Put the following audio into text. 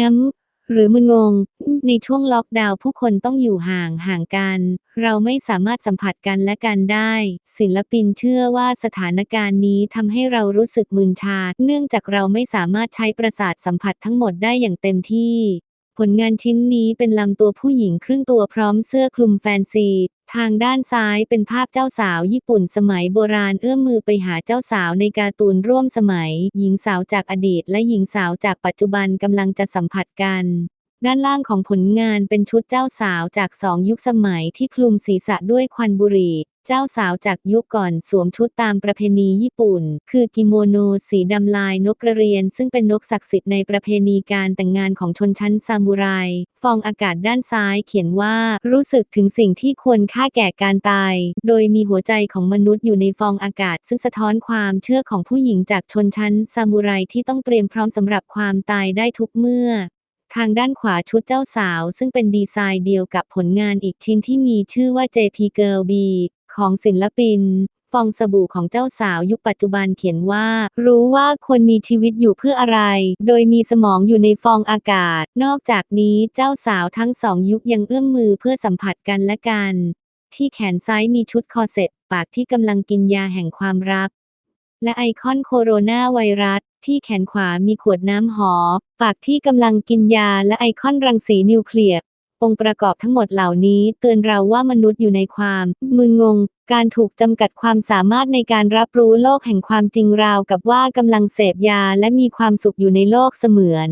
น้ำ หรือมึนงง ในช่วงล็อกดาวน์ผู้คนต้องอยู่ห่างห่างกัน เราไม่สามารถสัมผัสกันและกันได้ ศิลปินเชื่อว่าสถานการณ์นี้ทำให้เรารู้สึกมึนชา เนื่องจากเราไม่สามารถใช้ประสาทสัมผัสทั้งหมดได้อย่างเต็มที่ ผลงานชิ้นนี้เป็นลำตัวผู้หญิงครึ่งตัวพร้อมเสื้อคลุมแฟนซี ทางด้านซ้ายเป็นภาพเจ้าสาวญี่ปุ่นสมัยโบราณเอื้อมมือไปหาเจ้าสาวในการ์ตูนร่วมสมัย หญิงสาวจากอดีตและหญิงสาวจากปัจจุบันกำลังจะสัมผัสกันด้านล่างของผลงานเป็นชุดเจ้าสาวจากสองยุคสมัยที่คลุมศีรษะด้วยควันบุหรี่ เจ้าสาวจากยุคก่อนสวมชุดตามประเพณีญี่ปุ่น คือกิโมโนสีดำลายนกกระเรียน ซึ่งเป็นนกศักดิ์สิทธิ์ในประเพณีการแต่งงานของชนชั้นซามูไร ฟองอากาศด้านซ้ายเขียนว่ารู้สึกถึงสิ่งที่ควรค่าแก่การตาย โดยมีหัวใจของมนุษย์อยู่ในฟองอากาศ ซึ่งสะท้อนความเชื่อของผู้หญิงจากชนชั้นซามูไรที่ต้องเตรียมพร้อมสำหรับความตายได้ทุกเมื่อทางด้านขวาชุดเจ้าสาวซึ่งเป็นดีไซน์เดียวกับผลงานอีกชิ้นที่มีชื่อว่า JP Girl B ของศิลปิน ฟองสบู่ของเจ้าสาวยุคปัจจุบันเขียนว่า รู้ว่าควรมีชีวิตอยู่เพื่ออะไร โดยมีสมองอยู่ในฟองอากาศ นอกจากนี้เจ้าสาวทั้งสองยุคยังเอื้อมมือเพื่อสัมผัสกันและกัน ที่แขนซ้ายมีชุดคอเซ็ตปากที่กำลังกินยาแห่งความรัก และไอคอนโคโรนาไวรัสที่แขนขวามีขวดน้ำหอมปากที่กำลังกินยาและไอคอนรังสีนิวเคลียร์ องค์ประกอบทั้งหมดเหล่านี้เตือนเราว่ามนุษย์อยู่ในความ มึนงง การถูกจำกัดความสามารถในการรับรู้โลกแห่งความจริงราวกับว่ากำลังเสพยาและมีความสุขอยู่ในโลกเสมือน